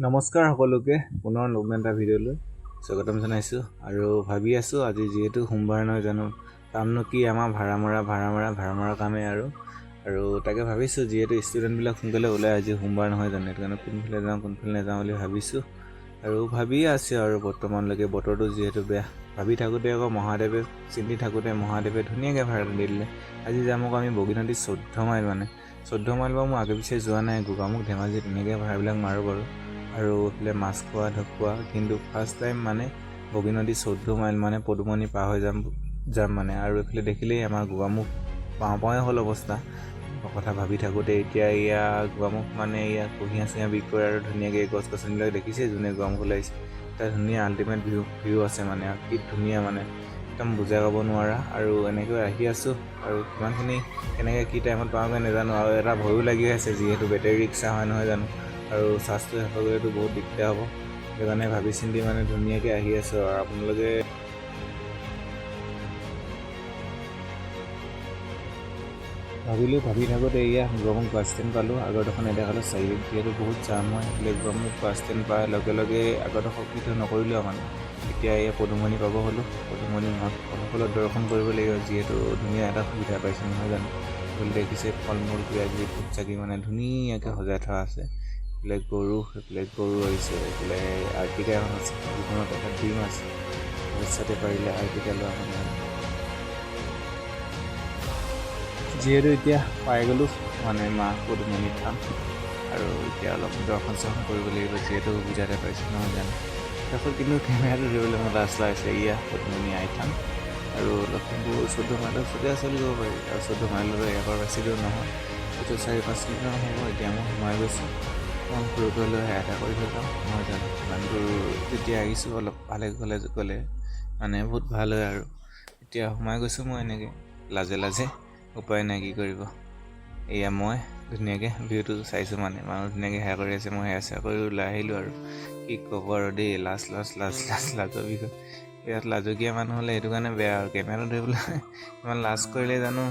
নমস্কাৰ সকলোকে পুনৰ নতুন এটা ভিডিঅ'লৈ স্বাগতম জনাইছোঁ। আৰু ভাবি আছোঁ আজি যিহেতু সোমবাৰ নহয় জানো কামনো কি আমাৰ ভাড়া মৰা ভাড়া মৰা ভাড়া মৰা কামেই আৰু। আৰু তাকে ভাবিছোঁ যিহেতু ষ্টুডেণ্টবিলাক সোনকালে ওলাই আজি সোমবাৰ নহয় জানো সেইটো কাৰণে কোনফালে যাওঁ কোনফালে নাযাওঁ বুলি ভাবিছোঁ। আৰু ভাবিয়ে আছে আৰু বৰ্তমানলৈকে বতৰটো যিহেতু বেয়া ভাবি থাকোঁতে আকৌ মহাদেৱে চিন্তি থাকোঁতে মহাদেৱে ধুনীয়াকৈ ভাড়া দি দিলে। আজি যাম আকৌ আমি বগীনদী চৈধ্য মাইল মানে চৈধ্য মাইল বাৰু মই আগে পিছে যোৱা নাই গোগামুখ ধেমাজি তেনেকৈ ভাড়াবিলাক মাৰোঁ বাৰু। আৰু এইফালে মাছ খোৱা ঢকুৱা কিন্তু ফাৰ্ষ্ট টাইম মানে বগীনদী চৈধ্য মাইল মানে পদুমণি পাৰ হৈ যাম যাম মানে। আৰু এইফালে দেখিলেই আমাৰ গোগামুখ পাওঁ পাওঁৱে হ'ল অৱস্থা। কথা ভাবি থাকোঁতে এতিয়া এয়া গোগামুখ মানে এয়া কুঁহিয়া চুঁহিয়া বিক্ৰী কৰে আৰু ধুনীয়াকৈ গছ গছনিবিলাক দেখিছে যোনে গোগামুখলৈ আহিছে। তাত ধুনীয়া আল্টিমেট ভিউ ভিউ আছে মানে কি ধুনীয়া মানে। একদম বুজাই ক'ব নোৱাৰা আৰু এনেকৈ আহি আছোঁ। আৰু কিমানখিনি কেনেকৈ কি টাইমত পাওঁগৈ নাজানো আৰু এটা ভয়ো লাগি আছে যিহেতু বেটেৰী ৰিক্সা হয় নহয় জানো। আৰু চাৰ্জটো শেষ হৈ বহুত দিগদাৰ হ'ব। সেইকাৰণে ভাবি চিন্তি মানে ধুনীয়াকৈ আহি আছোঁ আৰু আপোনালোকে ভাবিলোঁ, ভাবি থাকোঁতে এয়া গৰমুখ বাছ ষ্টেণ্ড পালোঁ আগৰডোখৰ নেদেখালোঁ চাৰিআলিত যিহেতু বহুত জাম হয়, সেইফালে গৰমুখ বাছ ষ্টেণ্ড পাই লগে লগে আগৰডোখৰ সুবিধা নকৰিলোঁ আৰু মানে এতিয়া এয়া পদুমণি পাব হ'লোঁ, পদুমণি সকলৰ দৰ্শন কৰিব লাগিব, যিহেতু ধুনীয়া এটা সুবিধা পাইছোঁ, নহয় জানো? দেখিছে ফল মূল কিবা কিবি ফুট চাকি মানে ধুনীয়াকৈ সজাই থোৱা আছে। এইফালে গৰু সেইফালে গৰু আহিছে এইফালে আৰ্টিকা এখন আছে যিখনত এটা ডিম আছে। ভৱিষ্যতে পাৰিলে আৰ্টিকা লোৱা মানে যিহেতু এতিয়া পাই গ'লোঁ মানে মা পদুমণি থান আৰু এতিয়া অলপ দৰ্শন চৰ্শন কৰিব লাগিব, যিহেতু সুবিধাতে পাইছোঁ, নহয় জানো? তাৰপিছত কিন্তু কেমেৰাটো ধৰিবলৈ মই লাজ লাগিছে ইয়া পদুমণি আই থান আৰু লখিমপুৰ চৈধ্য মাইলৰ ওচৰতে আছে বুলি পাৰি। আৰু চৈধ্য মাইলৰ এবাৰ বেছি দূৰ নহয়। এইটো চাৰি পাঁচ কিলোমিটাৰ হ'ব এতিয়া মই সোমাই গৈছোঁ। অকণমান ফুৰিবলৈ লৈ এটা কৰি থৈ যাওঁ। নহয় জানো ইমান দূৰ যেতিয়া আহিছোঁ অলপ ভালে গ'লে গ'লে মানে বহুত ভাল হয় আৰু। এতিয়া সোমাই গৈছোঁ মই এনেকৈ লাজে লাজে উপায় নাই কি কৰিব। এয়া মই ধুনীয়াকৈ ভিউটো চাইছোঁ মানে মানুহ ধুনীয়াকৈ সেয়া কৰি আছে মই সেয়া চেয়া কৰি ওলাই আহিলোঁ আৰু। কি ক'ব আৰু দেই লাজ লাজ লাজ লাজ লাজৰ বিষয়। ইয়াত লাজকীয়া মানুহ হ'লে সেইটো কাৰণে বেয়া আৰু কেমেৰাটো ধৰিবলৈ ইমান লাজ কৰিলে জানো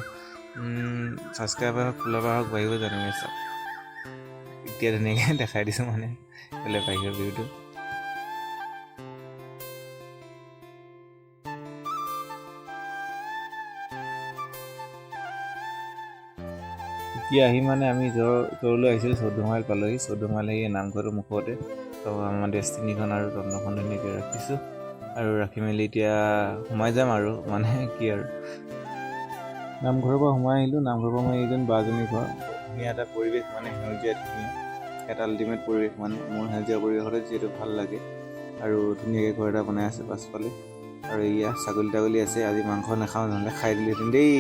ছাবস্ক্ৰাইবাৰ হওক ফলোৱাৰ হওক বাঢ়িব জানো এতিয়া ধুনীয়াকৈ দেখাই দিছোঁ মানে বোলে বাহিৰৰ ভিউটো এতিয়া আহি মানে আমি জ্বৰ জ্বৰলৈ আহিছিলোঁ চৌধ্য মাইল পালোহি চৌধ্য মাইল আহি নামঘৰটোৰ মুখতে তো আমাৰ ডেষ্টিনিখন আৰু তন্ত্ৰখন ধুনীয়াকৈ ৰাখিছোঁ আৰু ৰাখি মেলি এতিয়া সোমাই যাম আৰু মানে কি আৰু নামঘৰৰ পৰা সোমাই আহিলোঁ নামঘৰৰ পৰা মই এইজন বাজনীৰ ঘৰ ধুনীয়া এটা পৰিৱেশ মানে সেউজীয়া ধুনীয়া এটা আল্টিমেট পৰিৱেশ মানে মোৰ সেউজীয়া পৰিৱেশতে যিহেতু ভাল লাগে। আৰু ধুনীয়াকৈ ঘৰ এটা বনাই আছে পাছফালে। আৰু এয়া ছাগলী তাগলী আছে আজি মাংস নাখাওঁ নহ'লে খাই দিলোহেঁতেন দেই।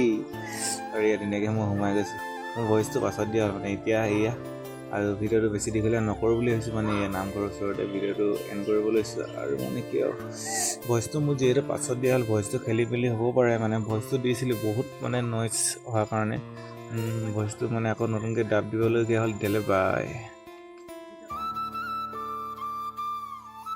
আৰু এয়া ধুনীয়াকৈ মই সোমাই গৈছোঁ। মোৰ ভইচটো পাছত দিয়া হ'ল মানে এতিয়া এয়া আৰু ভিডিঅ'টো বেছি দীঘলীয়া নকৰোঁ বুলি ভাবিছোঁ মানে এয়া নামঘৰৰ ওচৰতে ভিডিঅ'টো এণ্ড কৰিব লৈছোঁ। আৰু মানে কি আৰু ভইচটো মোৰ যিহেতু পাছত দিয়া হ'ল ভইচটো খেলি মেলি হ'ব পাৰে মানে ভইচটো দিছিলোঁ বহুত মানে নইজ হোৱাৰ কাৰণে। ভইচটো মানে আকৌ নতুনকৈ ডাব দিবলগীয়া হ'ল তেতিয়ালৈ বাই